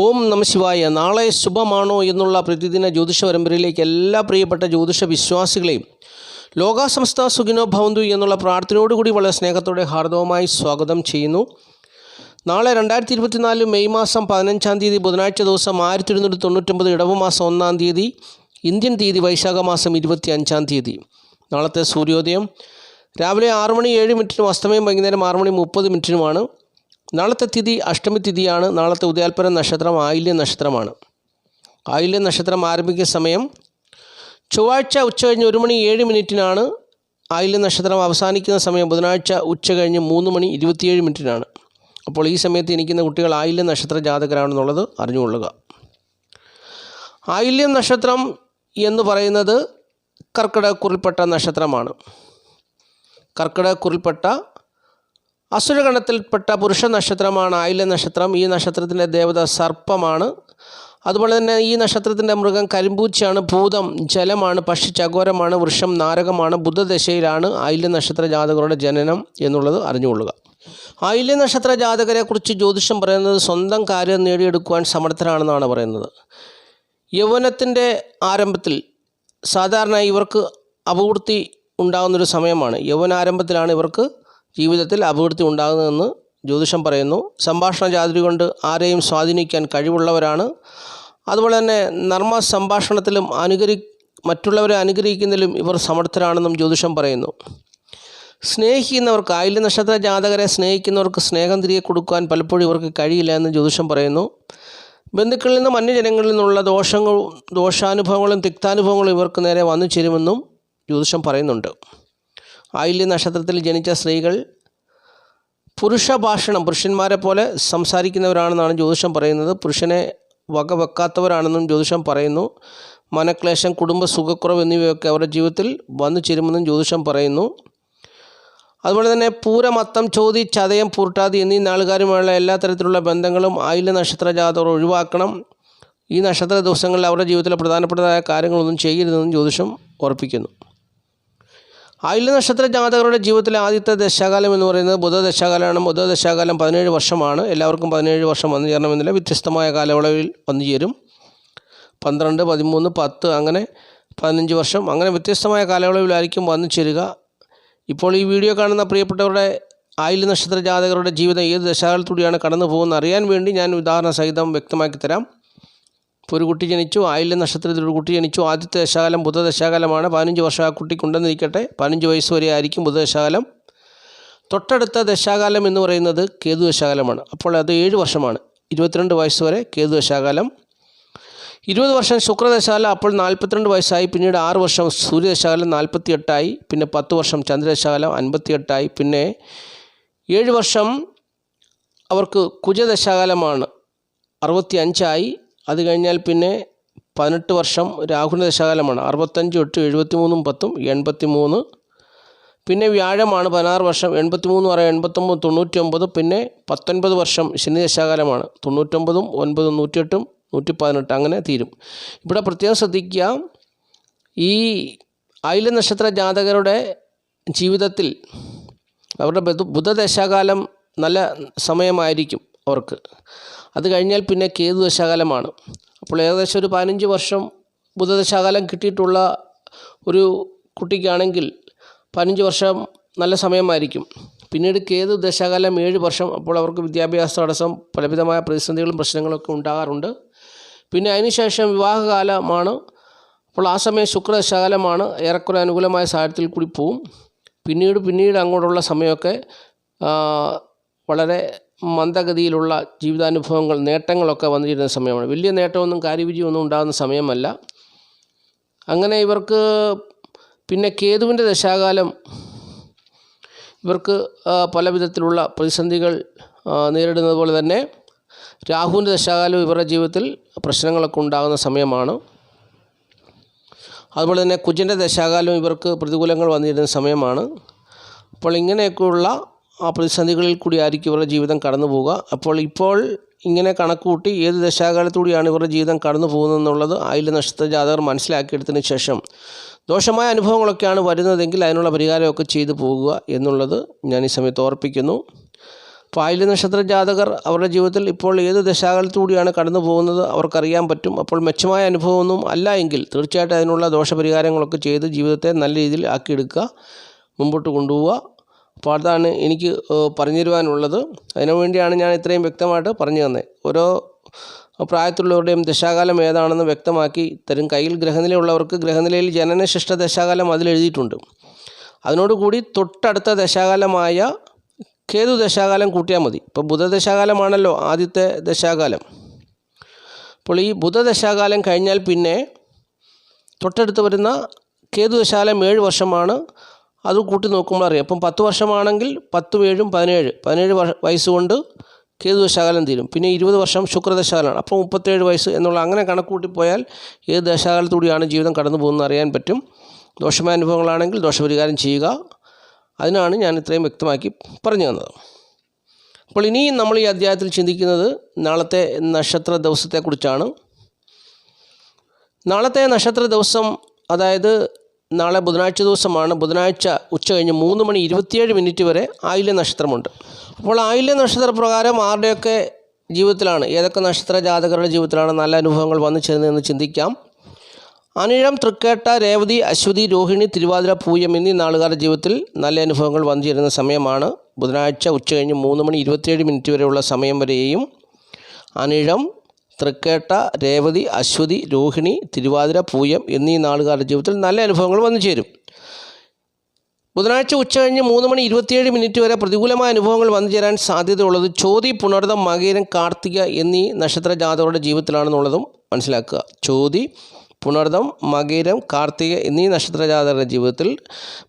ഓം നമശിവായ നാളെ ശുഭമാണോ എന്നുള്ള പ്രതിദിന ജ്യോതിഷ പരമ്പരയിലേക്ക് എല്ലാ പ്രിയപ്പെട്ട ജ്യോതിഷ വിശ്വാസികളെയും ലോകാസംസ്ഥ സുഖിനോ ഭവന്തു എന്നുള്ള പ്രാർത്ഥനയോടുകൂടി വളരെ സ്നേഹത്തോടെ ഹാർദവമായി സ്വാഗതം ചെയ്യുന്നു. നാളെ രണ്ടായിരത്തി ഇരുപത്തിനാല് മെയ് മാസം പതിനഞ്ചാം തീയതി ബുധനാഴ്ച ദിവസം ആയിരത്തി ഇരുന്നൂറ്റി തൊണ്ണൂറ്റൊമ്പത് ഇടവ് മാസം ഒന്നാം തീയതി ഇന്ത്യൻ തീയതി വൈശാഖ മാസം ഇരുപത്തി അഞ്ചാം തീയതി. നാളത്തെ സൂര്യോദയം രാവിലെ ആറ് മണി ഏഴ് മിനിറ്റിനും അസ്തമയം വൈകുന്നേരം ആറ് മണി മുപ്പത് മിനിറ്റിനുമാണ്. നാളത്തെ തിഥി അഷ്ടമി തിഥിയാണ്. നാളത്തെ ഉദയാൽപര നക്ഷത്രം ആയില്യ നക്ഷത്രമാണ്. ആയില്യ നക്ഷത്രം ആരംഭിക്കുന്ന സമയം ചൊവ്വാഴ്ച ഉച്ച കഴിഞ്ഞ് ഒരു മണി ഏഴ് മിനിറ്റിനാണ്. ആയില്യ നക്ഷത്രം അവസാനിക്കുന്ന സമയം ബുധനാഴ്ച ഉച്ച കഴിഞ്ഞ് മൂന്ന് മണി ഇരുപത്തിയേഴ് മിനിറ്റിനാണ്. അപ്പോൾ ഈ സമയത്ത് എനിക്കുന്ന കുട്ടികൾ ആയില്യ നക്ഷത്ര ജാതകരാണെന്നുള്ളത് അറിഞ്ഞുകൊള്ളുക. ആയില്യം നക്ഷത്രം എന്ന് പറയുന്നത് കർക്കിടകക്കുറിൽപ്പെട്ട നക്ഷത്രമാണ്. കർക്കിടകക്കുറിൽപ്പെട്ട അസുരഗണത്തിൽപ്പെട്ട പുരുഷ നക്ഷത്രമാണ് ആയില്യ നക്ഷത്രം ഈ നക്ഷത്രത്തിന്റെ ദേവത സർപ്പമാണ്. അതുപോലെ തന്നെ ഈ നക്ഷത്രത്തിന്റെ മൃഗം കരിമ്പൂച്ചയാണ് ഭൂതം ജലമാണ് പക്ഷി ചകോരമാണ് വൃക്ഷം നാരകമാണ് ബുധദശയിലാണ് ആയില്യ നക്ഷത്ര ജാതകരുടെ ജനനം എന്നുള്ളത് അറിഞ്ഞുകൊള്ളുക. ആയില്യ നക്ഷത്ര ജാതകരെക്കുറിച്ച് ജ്യോതിഷം പറയുന്നത് സ്വന്തം കാര്യം നേടിയെടുക്കുവാൻ സമർത്ഥരാണെന്നാണ് പറയുന്നത്. യൗവനത്തിന്റെ ആരംഭത്തിൽ സാധാരണ ഇവർക്ക് അപൂർത്തി ഉണ്ടാകുന്നൊരു സമയമാണ്. യൗവനാരംഭത്തിലാണ് ഇവർക്ക് ജീവിതത്തിൽ അപകീർത്തി ഉണ്ടാകുന്നതെന്ന് ജ്യോതിഷം പറയുന്നു. സംഭാഷണ ജാതി കൊണ്ട് ആരെയും സ്വാധീനിക്കാൻ കഴിവുള്ളവരാണ്. അതുപോലെ തന്നെ നർമ്മ സംഭാഷണത്തിലും അനുകരി മറ്റുള്ളവരെ അനുഗ്രഹിക്കുന്നതിലും ഇവർ സമർത്ഥരാണെന്നും ജ്യോതിഷം പറയുന്നു. സ്നേഹിക്കുന്നവർക്ക് ആയില്യ നക്ഷത്ര ജാതകരെ സ്നേഹിക്കുന്നവർക്ക് സ്നേഹം തിരികെ കൊടുക്കാൻ പലപ്പോഴും ഇവർക്ക് കഴിയില്ല എന്ന് ജ്യോതിഷം പറയുന്നു. ബന്ധുക്കളിൽ നിന്നും അന്യജനങ്ങളിൽ നിന്നുള്ള ദോഷങ്ങളും ദോഷാനുഭവങ്ങളും തിക്താനുഭവങ്ങളും ഇവർക്ക് നേരെ വന്നു ചേരുമെന്നും ജ്യോതിഷം പറയുന്നുണ്ട്. ആയില്യ നക്ഷത്രത്തിൽ ജനിച്ച സ്ത്രീകൾ പുരുഷ ഭാഷണം പുരുഷന്മാരെ പോലെ സംസാരിക്കുന്നവരാണെന്നാണ് ജ്യോതിഷം പറയുന്നത്. പുരുഷനെ വകവെക്കാത്തവരാണെന്നും ജ്യോതിഷം പറയുന്നു. മനക്ലേശം കുടുംബ സുഖക്കുറവ് എന്നിവയൊക്കെ അവരുടെ ജീവിതത്തിൽ വന്നു ചേരുമെന്നും ജ്യോതിഷം പറയുന്നു. അതുപോലെ തന്നെ പൂരമത്തം ചോതി ചതയം പൂർട്ടാതി എന്നീ നാളുകാരുമായുള്ള എല്ലാ തരത്തിലുള്ള ബന്ധങ്ങളും ആയില്യ നക്ഷത്ര ജാതകർ ഒഴിവാക്കണം. ഈ നക്ഷത്ര ദിവസങ്ങളിൽ അവരുടെ ജീവിതത്തിലെ പ്രധാനപ്പെട്ടതായ കാര്യങ്ങളൊന്നും ചെയ്യരുതെന്നും ജ്യോതിഷം ഉറപ്പിക്കുന്നു. ആയില്യ നക്ഷത്ര ജാതകരുടെ ജീവിതത്തിലെ ആദ്യത്തെ ദശാകാലം എന്ന് പറയുന്നത് ബുധദശാകാലമാണ്. ബുധദശാകാലം പതിനേഴ് വർഷമാണ്. എല്ലാവർക്കും പതിനേഴ് വർഷം വന്നു ചേരണമെന്നില്ല. വ്യത്യസ്തമായ കാലയളവിൽ വന്നു ചേരും. പന്ത്രണ്ട് പതിമൂന്ന് പത്ത് അങ്ങനെ പതിനഞ്ച് വർഷം. അങ്ങനെ വ്യത്യസ്തമായ കാലയളവിലായിരിക്കും വന്നു ചേരുക. ഇപ്പോൾ ഈ വീഡിയോ കാണുന്ന പ്രിയപ്പെട്ടവരുടെ ആയില്യ നക്ഷത്ര ജാതകരുടെ ജീവിതം ഏത് ദശാകാലത്തൂടെയാണ് കടന്നു പോകുന്നത് അറിയാൻ വേണ്ടി ഞാൻ ഉദാഹരണ സഹിതം വ്യക്തമാക്കി തരാം. ഒരു കുട്ടി ജനിച്ചു ആയില്യ നക്ഷത്രത്തിൽ ഒരു കുട്ടി ജനിച്ചു ആദ്യത്തെ ദശാകാലം ബുധദശാകാലമാണ്. പതിനഞ്ച് വർഷം ആ കുട്ടിക്കുണ്ടെന്നിരിക്കട്ടെ പതിനഞ്ച് വയസ്സ് വരെ ആയിരിക്കും ബുധദശാകാലം. തൊട്ടടുത്ത ദശാകാലം എന്ന് പറയുന്നത് കേതു ദശാകാലമാണ്. അപ്പോൾ അത് ഏഴ് വർഷമാണ്. ഇരുപത്തിരണ്ട് വയസ്സ് വരെ കേതു ദശാകാലം. ഇരുപത് വർഷം ശുക്രദശാല അപ്പോൾ നാൽപ്പത്തിരണ്ട് വയസ്സായി. പിന്നീട് ആറ് വർഷം സൂര്യദശാകാലം നാൽപ്പത്തി എട്ടായി പിന്നെ പത്ത് വർഷം ചന്ദ്രദശാകാലം അൻപത്തി എട്ടായി പിന്നെ ഏഴ് വർഷം അവർക്ക് കുജദശാകാലമാണ്. അറുപത്തി അഞ്ചായി അത് കഴിഞ്ഞാൽ പിന്നെ പതിനെട്ട് വർഷം രാഹുല ദശാകാലമാണ്. അറുപത്തഞ്ച് എട്ട് എഴുപത്തി മൂന്നും പത്തും എൺപത്തി മൂന്ന് പിന്നെ വ്യാഴമാണ് പതിനാറ് വർഷം എൺപത്തി മൂന്ന് പറയാം എൺപത്തൊമ്പത് തൊണ്ണൂറ്റൊമ്പത് പിന്നെ പത്തൊൻപത് വർഷം ശനി ദശാകാലമാണ് തൊണ്ണൂറ്റൊമ്പതും ഒൻപതും നൂറ്റിയെട്ടും നൂറ്റി പതിനെട്ട് അങ്ങനെ തീരും. ഇവിടെ പ്രത്യേകം ശ്രദ്ധിക്കുക ഈ അയില നക്ഷത്ര ജാതകരുടെ ജീവിതത്തിൽ അവരുടെ ബുധ ബുധദശാകാലം നല്ല സമയമായിരിക്കും. അവർക്ക് അത് കഴിഞ്ഞാൽ പിന്നെ കേതു ദശാകാലമാണ്. അപ്പോൾ ഏകദേശം ഒരു പതിനഞ്ച് വർഷം ബുധദശാകാലം കിട്ടിയിട്ടുള്ള ഒരു കുട്ടിക്കാണെങ്കിൽ പതിനഞ്ച് വർഷം നല്ല സമയമായിരിക്കും. പിന്നീട് കേതു ദശാകാലം ഏഴ് വർഷം അപ്പോൾ അവർക്ക് വിദ്യാഭ്യാസ തടസ്സം പലവിധമായ പ്രതിസന്ധികളും പ്രശ്നങ്ങളൊക്കെ ഉണ്ടാകാറുണ്ട്. പിന്നെ അതിനുശേഷം വിവാഹകാലമാണ്. അപ്പോൾ ആ സമയം ശുക്രദശാകാലമാണ് ഏറെക്കുറെ അനുകൂലമായ സാഹചര്യത്തിൽ കൂടി പോവും. പിന്നീട് പിന്നീട് അങ്ങോട്ടുള്ള സമയമൊക്കെ വളരെ മന്ദഗതിയിലുള്ള ജീവിതാനുഭവങ്ങൾ നേട്ടങ്ങളൊക്കെ വന്നിരുന്ന സമയമാണ്. വലിയ നേട്ടമൊന്നും കാര്യവിജയമൊന്നും ഉണ്ടാകുന്ന സമയമല്ല. അങ്ങനെ ഇവർക്ക് പിന്നെ കേതുവിന്റെ ദശാകാലം ഇവർക്ക് പല വിധത്തിലുള്ള പ്രതിസന്ധികൾ നേരിടുന്നത് പോലെ തന്നെ രാഹുവിന്റെ ദശാകാലം ഇവരുടെ ജീവിതത്തിൽ പ്രശ്നങ്ങളൊക്കെ ഉണ്ടാകുന്ന സമയമാണ്. അതുപോലെ തന്നെ കുജന്റെ ദശാകാലം ഇവർക്ക് പ്രതികൂലങ്ങൾ വന്നിരുന്ന സമയമാണ്. അപ്പോൾ ഇങ്ങനെയൊക്കെയുള്ള ആ പ്രതിസന്ധികളിൽ കൂടി ആയിരിക്കും ഇവരുടെ ജീവിതം കടന്നു പോവുക. അപ്പോൾ ഇപ്പോൾ ഇങ്ങനെ കണക്കുകൂട്ടി ഏത് ദശാകാലത്തൂടിയാണ് ഇവരുടെ ജീവിതം കടന്നു പോകുന്നതെന്നുള്ളത് അതിൽ നക്ഷത്ര ജാതകർ മനസ്സിലാക്കിയെടുത്തതിന് ശേഷം ദോഷമായ അനുഭവങ്ങളൊക്കെയാണ് വരുന്നതെങ്കിൽ അതിനുള്ള പരിഹാരമൊക്കെ ചെയ്തു പോകുക എന്നുള്ളത് ഞാൻ ഈ സമയത്ത് ഓർപ്പിക്കുന്നു. അപ്പോൾ പായില്യ നക്ഷത്ര ജാതകർ അവരുടെ ജീവിതത്തിൽ ഇപ്പോൾ ഏത് ദശാകാലത്തൂടിയാണ് കടന്നു പോകുന്നത് അവർക്കറിയാൻ പറ്റും. അപ്പോൾ മെച്ചമായ അനുഭവമൊന്നും അല്ല എങ്കിൽ തീർച്ചയായിട്ടും അതിനുള്ള ദോഷപരിഹാരങ്ങളൊക്കെ ചെയ്ത് ജീവിതത്തെ നല്ല രീതിയിൽ ആക്കിയെടുക്കുക മുമ്പോട്ട് കൊണ്ടുപോവുക. അപ്പോൾ അതാണ് എനിക്ക് പറഞ്ഞു തരുവാനുള്ളത് അതിനു വേണ്ടിയാണ് ഞാൻ ഇത്രയും വ്യക്തമായിട്ട് പറഞ്ഞു തന്നത്. ഓരോ പ്രായത്തിലുള്ളവരുടെയും ദശാകാലം ഏതാണെന്ന് വ്യക്തമാക്കി തരും. കയ്യിൽ ഗ്രഹനിലയുള്ളവർക്ക് ഗ്രഹനിലയിൽ ജനനശിഷ്ട ദശാകാലം അതിലെഴുതിയിട്ടുണ്ട് അതിനോടുകൂടി തൊട്ടടുത്ത ദശാകാലമായ കേതു ദശാകാലം കൂട്ടിയാൽ മതി. ഇപ്പോൾ ബുധദശാകാലമാണല്ലോ ആദ്യത്തെ ദശാകാലം. അപ്പോൾ ഈ ബുധദശാകാലം കഴിഞ്ഞാൽ പിന്നെ തൊട്ടടുത്ത് വരുന്ന കേതു ദശാകാലം ഏഴ് വർഷമാണ് അത് കൂട്ടി നോക്കുമ്പോൾ അറിയാം. അപ്പം പത്ത് വർഷമാണെങ്കിൽ പത്തും ഏഴും പതിനേഴ്. പതിനേഴ് വർഷ വയസ്സുകൊണ്ട് കേതു ദശാകാലം തീരും. പിന്നെ ഇരുപത് വർഷം ശുക്രദശാകാലമാണ് അപ്പോൾ മുപ്പത്തേഴ് വയസ്സ് എന്നുള്ള അങ്ങനെ കണക്കൂട്ടി പോയാൽ ഏത് ദശാകാലത്തൂടിയാണ് ജീവിതം കടന്നു പോകുന്നത് അറിയാൻ പറ്റും. ദോഷമായ അനുഭവങ്ങളാണെങ്കിൽ ദോഷപരിഹാരം ചെയ്യുക. അതിനാണ് ഞാൻ ഇത്രയും വ്യക്തമാക്കി പറഞ്ഞു തന്നത്. അപ്പോൾ ഇനിയും നമ്മൾ ഈ അധ്യായത്തിൽ ചിന്തിക്കുന്നത് നാളത്തെ നക്ഷത്ര ദിവസത്തെക്കുറിച്ചാണ്. നാളത്തെ നക്ഷത്ര ദിവസം അതായത് നാളെ ബുധനാഴ്ച ദിവസമാണ്. ബുധനാഴ്ച ഉച്ച കഴിഞ്ഞ് മൂന്ന് മണി ഇരുപത്തിയേഴ് മിനിറ്റ് വരെ ആയില്യ നക്ഷത്രമുണ്ട്. അപ്പോൾ ആയില്യ നക്ഷത്ര പ്രകാരം ആരുടെയൊക്കെ ജീവിതത്തിലാണ് ഏതൊക്കെ നക്ഷത്ര ജാതകരുടെ ജീവിതത്തിലാണ് നല്ല അനുഭവങ്ങൾ വന്നു ചേരുന്നതെന്ന് ചിന്തിക്കാം. അനിഴം തൃക്കേട്ട രേവതി അശ്വതി രോഹിണി തിരുവാതിര പൂയം എന്നീ നാളുകാരുടെ ജീവിതത്തിൽ നല്ല അനുഭവങ്ങൾ വന്നു ചേരുന്ന സമയമാണ്. ബുധനാഴ്ച ഉച്ച കഴിഞ്ഞ് മൂന്ന് മണി ഇരുപത്തിയേഴ് മിനിറ്റ് വരെയുള്ള സമയം വരെയും അനിഴം തൃക്കേട്ട രേവതി അശ്വതി രോഹിണി തിരുവാതിര പൂയം എന്നീ നാളുകാരുടെ ജീവിതത്തിൽ നല്ല അനുഭവങ്ങൾ വന്നു ചേരും. ബുധനാഴ്ച ഉച്ച കഴിഞ്ഞ് മൂന്ന് മണി ഇരുപത്തിയേഴ് മിനിറ്റ് വരെ പ്രതികൂലമായ അനുഭവങ്ങൾ വന്നു ചേരാൻ സാധ്യതയുള്ളത് ചോതി പുണർദം മകേരം കാർത്തിക എന്നീ നക്ഷത്ര ജാതകരുടെ ജീവിതത്തിലാണെന്നുള്ളതും മനസ്സിലാക്കുക. ചോതി പുണർദം മകീരം കാർത്തിക എന്നീ നക്ഷത്ര ജാതകരുടെ ജീവിതത്തിൽ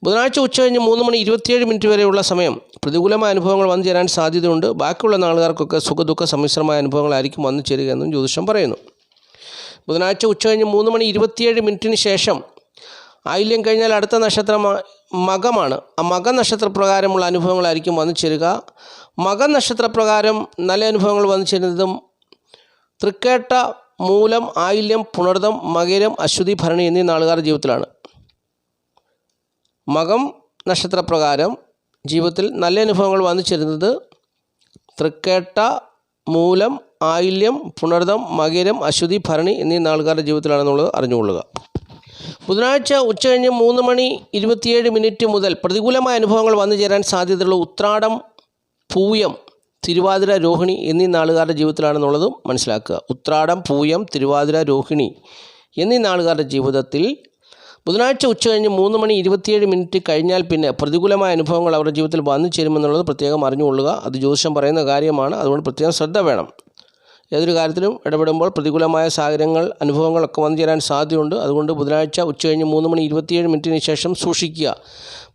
ബുധനാഴ്ച ഉച്ച കഴിഞ്ഞ് മൂന്ന് മണി ഇരുപത്തിയേഴ് മിനിറ്റ് വരെയുള്ള സമയം പ്രതികൂലമായ അനുഭവങ്ങൾ വന്നു ചേരാൻ സാധ്യതയുണ്ട്. ബാക്കിയുള്ള നാളുകാർക്കൊക്കെ സുഖദുഃഖ സമ്മിശ്രമായ അനുഭവങ്ങളായിരിക്കും വന്നു ചേരുക എന്നും ജ്യോതിഷം പറയുന്നു. ബുധനാഴ്ച ഉച്ച കഴിഞ്ഞ് മൂന്ന് മണി ഇരുപത്തിയേഴ് മിനിറ്റിന് ശേഷം ആയില്യം കഴിഞ്ഞാൽ അടുത്ത നക്ഷത്രം മകമാണ്. ആ മക നക്ഷത്രപ്രകാരമുള്ള അനുഭവങ്ങളായിരിക്കും വന്നു ചേരുക. മക നക്ഷത്രപ്രകാരം നല്ല അനുഭവങ്ങൾ വന്നു ചേരുന്നതും തൃക്കേട്ട മൂലം ആയില്യം പുണർദം മകരം അശ്വതി ഭരണി എന്നീ നാളുകാരുടെ ജീവിതത്തിലാണ്. മകം നക്ഷത്രപ്രകാരം ജീവിതത്തിൽ നല്ല അനുഭവങ്ങൾ വന്നു ചേരുന്നത് തൃക്കേട്ട മൂലം ആയില്യം പുണർദം മകരം അശ്വതി ഭരണി എന്നീ നാളുകാരുടെ ജീവിതത്തിലാണെന്നുള്ളത് അറിഞ്ഞുകൊള്ളുക. ബുധനാഴ്ച ഉച്ചകഴിഞ്ഞ് മൂന്ന് മണി ഇരുപത്തിയേഴ് മിനിറ്റ് മുതൽ പ്രതികൂലമായ അനുഭവങ്ങൾ വന്നു ചേരാൻ സാധ്യതയുള്ള ഉത്രാടം പൂയം തിരുവാതിര രോഹിണി എന്നീ നാളുകാരുടെ ജീവിതത്തിലാണെന്നുള്ളതും മനസ്സിലാക്കുക. ഉത്രാടം പൂയം തിരുവാതിര രോഹിണി എന്നീ നാളുകാരുടെ ജീവിതത്തിൽ ബുധനാഴ്ച ഉച്ച കഴിഞ്ഞ് മൂന്ന് മണി ഇരുപത്തിയേഴ് മിനിറ്റ് കഴിഞ്ഞാൽ പിന്നെ പ്രതികൂലമായ അനുഭവങ്ങൾ അവരുടെ ജീവിതത്തിൽ വന്നു ചേരുമെന്നുള്ളത് പ്രത്യേകം അറിഞ്ഞുകൊള്ളുക. അത് ജ്യോതിഷം പറയുന്ന കാര്യമാണ്. അതുകൊണ്ട് പ്രത്യേകം ശ്രദ്ധ വേണം. ഏതൊരു കാര്യത്തിലും ഇടപെടുമ്പോൾ പ്രതികൂലമായ സാഹചര്യങ്ങൾ അനുഭവങ്ങളൊക്കെ വന്നു ചേരാൻ സാധ്യതയുണ്ട്. അതുകൊണ്ട് ബുധനാഴ്ച ഉച്ച ഉച്ചകഴിഞ്ഞ് മൂന്ന് മണി ഇരുപത്തിയേഴ് മിനിറ്റിന് ശേഷം സൂക്ഷിക്കുക.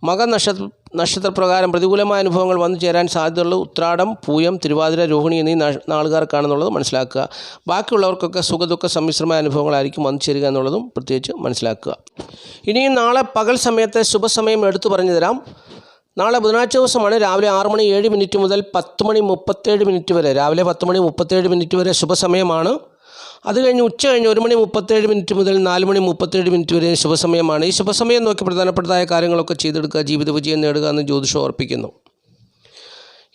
മക നക്ഷത്ര നക്ഷത്രപ്രകാരം പ്രതികൂലമായ അനുഭവങ്ങൾ വന്നു ചേരാൻ സാധ്യതയുള്ള ഉത്രാടം പൂയം തിരുവാതിര രോഹിണി എന്നീ നാളുകാർക്കാണെന്നുള്ളത് മനസ്സിലാക്കുക. ബാക്കിയുള്ളവർക്കൊക്കെ സുഖദുഃഖ സമ്മിശ്രമായ അനുഭവങ്ങളായിരിക്കും വന്നു ചേരുക എന്നുള്ളതും പ്രത്യേകിച്ച് മനസ്സിലാക്കുക. ഇനിയും നാളെ പകൽ സമയത്തെ ശുഭസമയം എടുത്തു പറഞ്ഞു തരാം. നാളെ ബുധനാഴ്ച ദിവസമാണ് രാവിലെ ആറ് മണി ഏഴ് മിനിറ്റ് മുതൽ പത്ത് മണി മുപ്പത്തേഴ് മിനിറ്റ് വരെ രാവിലെ പത്ത് മണി മുപ്പത്തേഴ് മിനിറ്റ് വരെ ശുഭസമയമാണ്. അത് കഴിഞ്ഞ് ഉച്ച കഴിഞ്ഞ് ഒരു മണി മുപ്പത്തേഴ് മിനിറ്റ് മുതൽ നാല് മണി മുപ്പത്തേഴ് മിനിറ്റ് വരെ ശുഭസമയമാണ്. ഈ ശുഭസമയം നോക്കി പ്രധാനപ്പെട്ടതായ കാര്യങ്ങളൊക്കെ ചെയ്തെടുക്കുക ജീവിത വിജയം നേടുക എന്ന് ജ്യോതിഷം ഓർപ്പിക്കുന്നു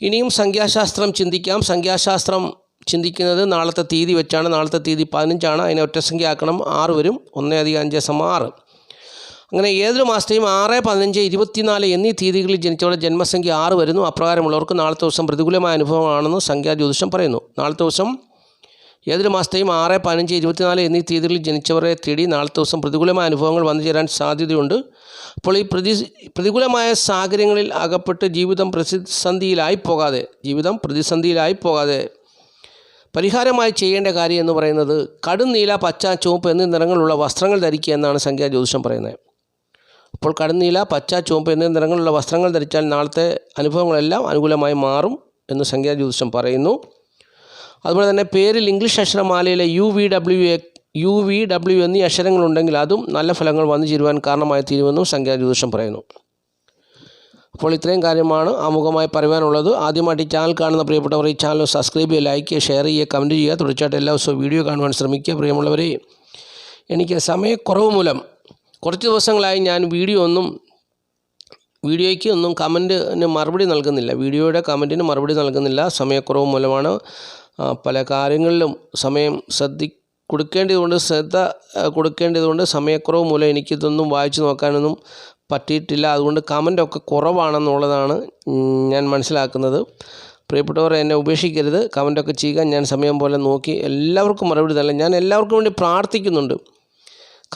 ഇനിയും സംഖ്യാശാസ്ത്രം ചിന്തിക്കാം. സംഖ്യാശാസ്ത്രം ചിന്തിക്കുന്നത് നാളത്തെ തീയതി വെച്ചാണ്. നാളത്തെ തീയതി പതിനഞ്ചാണ്. അതിനെ ഒറ്റസംഖ്യ ആക്കണം. ആറ് വരും. ഒന്നേ അധികം അഞ്ച് ദിവസം ആറ്. അങ്ങനെ ഏതൊരു മാസത്തെയും ആറ് പതിനഞ്ച് ഇരുപത്തിനാല് എന്നീ തീയതികളിൽ ജനിച്ചവരുടെ ജന്മസംഖ്യ ആറ് വരുന്നു. അപ്രകാരമുള്ളവർക്ക് നാളത്തെ ദിവസം പ്രതികൂലമായ അനുഭവമാണെന്ന് സംഖ്യാ ജ്യോതിഷം പറയുന്നു. നാളത്തെ ദിവസം ഏതൊരു മാസത്തെയും ആറ് പതിനഞ്ച് ഇരുപത്തിനാല് എന്നീ തീയതികളിൽ ജനിച്ചവരെ തേടി നാളത്തെ ദിവസം പ്രതികൂലമായ അനുഭവങ്ങൾ വന്നു ചേരാൻ സാധ്യതയുണ്ട്. അപ്പോൾ ഈ പ്രതി പ്രതികൂലമായ സാഹചര്യങ്ങളിൽ അകപ്പെട്ട് ജീവിതം പ്രതിസന്ധിയിലായി പോകാതെ ജീവിതം പ്രതിസന്ധിയിലായി പോകാതെ പരിഹാരമായി ചെയ്യേണ്ട കാര്യം എന്ന് പറയുന്നത് കടും നീല പച്ച ചുവപ്പ് എന്നീ നിറങ്ങളുള്ള വസ്ത്രങ്ങൾ ധരിക്കുക എന്നാണ് സംഖ്യാ ജ്യോതിഷം പറയുന്നത്. അപ്പോൾ കടുന്നീല പച്ച ചുവപ്പ് എന്നീ നിറങ്ങളുള്ള വസ്ത്രങ്ങൾ ധരിച്ചാൽ നാളത്തെ അനുഭവങ്ങളെല്ലാം അനുകൂലമായി മാറും എന്ന് സംഖ്യാ ജ്യോതിഷം പറയുന്നു. അതുപോലെ തന്നെ പേരിൽ English അക്ഷരമാലയിലെ U V W A U V W എന്നീ അക്ഷരങ്ങളുണ്ടെങ്കിൽ അതും നല്ല ഫലങ്ങൾ വന്നു ചേരുവാൻ കാരണമായി തീരുമെന്നും സംഖ്യാ ജ്യോതിഷം പറയുന്നു. അപ്പോൾ ഇത്രയും കാര്യമാണ് ആമുഖമായി പറയാനുള്ളത് ആദ്യമായിട്ട് ഈ ചാനൽ കാണുന്ന പ്രിയപ്പെട്ടവർ ഈ ചാനൽ സബ്സ്ക്രൈബ് ചെയ്യുക ലൈക്ക് ചെയ്യുക ഷെയർ ചെയ്യുക കമന്റ് ചെയ്യുക. തുടർച്ചയായിട്ട് എല്ലാ ദിവസവും വീഡിയോ കാണുവാൻ ശ്രമിക്കുക. പ്രിയമുള്ളവരെ എനിക്ക് സമയക്കുറവ് മൂലം കുറച്ച് ദിവസങ്ങളായി ഞാൻ വീഡിയോ ഒന്നും വീഡിയോയ്ക്ക് ഒന്നും കമന്റിന് മറുപടി നൽകുന്നില്ല. വീഡിയോയുടെ കമന്റിന് മറുപടി നൽകുന്നില്ല. സമയക്കുറവ് മൂലമാണ് പല കാര്യങ്ങളിലും സമയം ശ്രദ്ധി കൊടുക്കേണ്ടതുകൊണ്ട് ശ്രദ്ധ കൊടുക്കേണ്ടതുകൊണ്ട് സമയക്കുറവ് മൂലം എനിക്കിതൊന്നും വായിച്ചു നോക്കാനൊന്നും പറ്റിയിട്ടില്ല. അതുകൊണ്ട് കമന്റൊക്കെ കുറവാണെന്നുള്ളതാണ് ഞാൻ മനസ്സിലാക്കുന്നത്. പ്രിയപ്പെട്ടവർ എന്നെ ഉപേക്ഷിക്കരുത്. കമന്റൊക്കെ ചെയ്യുക ഞാൻ സമയം പോലെ നോക്കി എല്ലാവർക്കും മറുപടി തരാം. ഞാൻ എല്ലാവർക്കും വേണ്ടി പ്രാർത്ഥിക്കുന്നുണ്ട്.